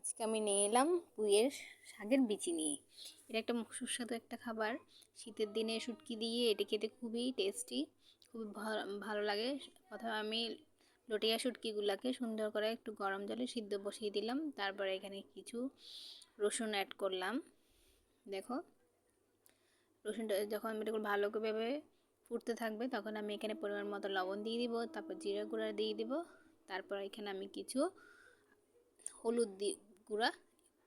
আজকে আমি নিয়ে এলাম পুঁইয়ের শাকের বিচি নিয়ে। এটা একটা সুস্বাদু একটা খাবার। শীতের দিনে শুটকি দিয়ে এটি খেতে খুবই টেস্টি খুব ভালো লাগে। প্রথমে আমি লটিয়া শুটকিগুলোকে সুন্দর করে একটু গরম জলে সিদ্ধ বসিয়ে দিলাম। তারপরে এখানে কিছু রসুন অ্যাড করলাম। দেখো, রসুনটা যখন এটা ভালো করে ফুটতে থাকবে, তখন আমি এখানে পরিমাণ মতো লবণ দিয়ে দিব, তারপর জিরা গুঁড়া দিয়ে দিব। তারপর এখানে আমি কিছু হলুদ দি গুঁড়া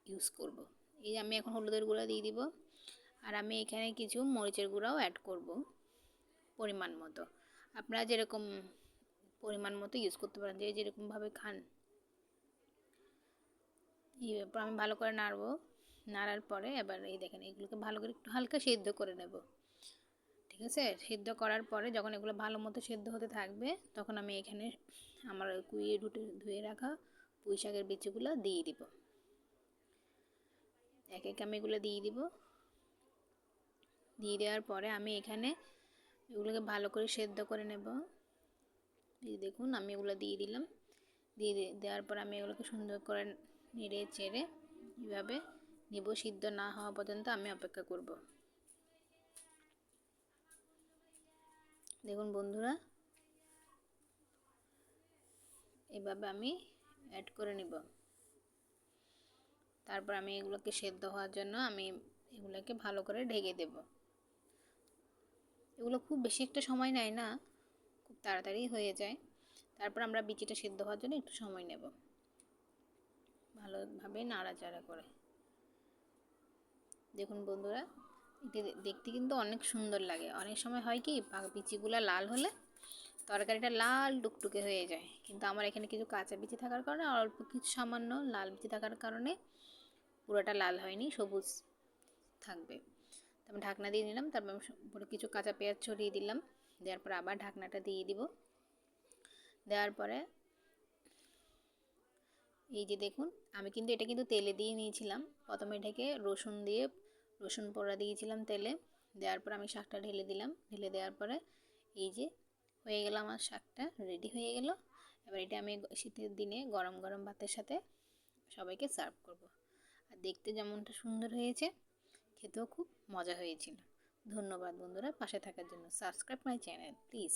ইউজ করব। এই যে আমি এখন হলুদের গুঁড়া দিয়ে দিব। আর আমি এখানে কিছু মরিচের গুঁড়াও অ্যাড করব পরিমাণ মতো। আপনারা যেরকম পরিমাণ মতো ইউজ করতে পারেন, যে যেরকমভাবে খান। এরপর আমি ভালো করে নাড়বো। নাড়ার পরে এবার এই দেখেন, এগুলোকে ভালো করে একটু হালকা সেদ্ধ করে নেব। ঠিক আছে? সেদ্ধ করার পরে যখন এগুলো ভালো মতো সেদ্ধ হতে থাকবে, তখন আমি এখানে আমার কুইয়ে ঢুটে ধুয়ে রাখা পুঁই শাকের বিচিগুলো দিয়ে দিব। এক এক আমি এগুলো দিয়ে দিব। দিয়ে দেওয়ার পরে আমি এখানে এগুলোকে ভালো করে সেদ্ধ করে নেব। দেখুন, আমি এগুলো দিয়ে দিলাম। দিয়ে দেওয়ার পর আমি এগুলোকে সুন্দর করে নেড়ে চেড়ে এভাবে নিব। সিদ্ধ না হওয়া পর্যন্ত আমি অপেক্ষা করব। দেখুন বন্ধুরা, এভাবে আমি অ্যাড করে নিব। তারপর আমি এগুলোকে সেদ্ধ হওয়ার জন্য আমি এগুলোকে ভালো করে ঢেকে দেব। এগুলো খুব বেশি একটা সময় নেয় না, খুব তাড়াতাড়ি হয়ে যায়। তারপর আমরা বিচিটা সেদ্ধ হওয়ার জন্য একটু সময় নেব। ভালোভাবে নাড়াচাড়া করে। দেখুন বন্ধুরা, এটা দেখতে কিন্তু অনেক সুন্দর লাগে। অনেক সময় হয় কি বিচিগুলো লাল হলে তরকারিটা লাল টুকটুকে হয়ে যায়। কিন্তু আমার এখানে কিছু কাঁচা বিচি থাকার কারণে অল্প কিছু সামান্য লাল বিচি থাকার কারণে পুরোটা লাল হয়নি, সবুজ থাকবে। তারপর ঢাকনা দিয়ে নিলাম, তারপর পুরো কিছু কাঁচা পেঁয়াজ ছড়িয়ে দিলাম। দেওয়ার পর আবার ঢাকনাটা দিয়ে দিব। দেওয়ার পরে এই যে দেখুন, আমি কিন্তু এটা কিন্তু তেলে দিয়ে নিয়েছিলাম। প্রথমে ঢেকে রসুন দিয়ে, রসুন পোড়া দিয়েছিলাম তেলে। দেওয়ার পর আমি শাকটা ঢেলে দিলাম। ঢেলে দেওয়ার পরে এই যে হয়ে গেল আমার শাকটা রেডি হয়ে গেল। এবার এটা আমি শীতের দিনে গরম গরম ভাতের সাথে সবাইকে সার্ভ করব। আর দেখতে যেমনটা সুন্দর হয়েছে, খেতেও খুব মজা হয়েছিল। ধন্যবাদ বন্ধুরা, পাশে থাকার জন্য। Subscribe my channel please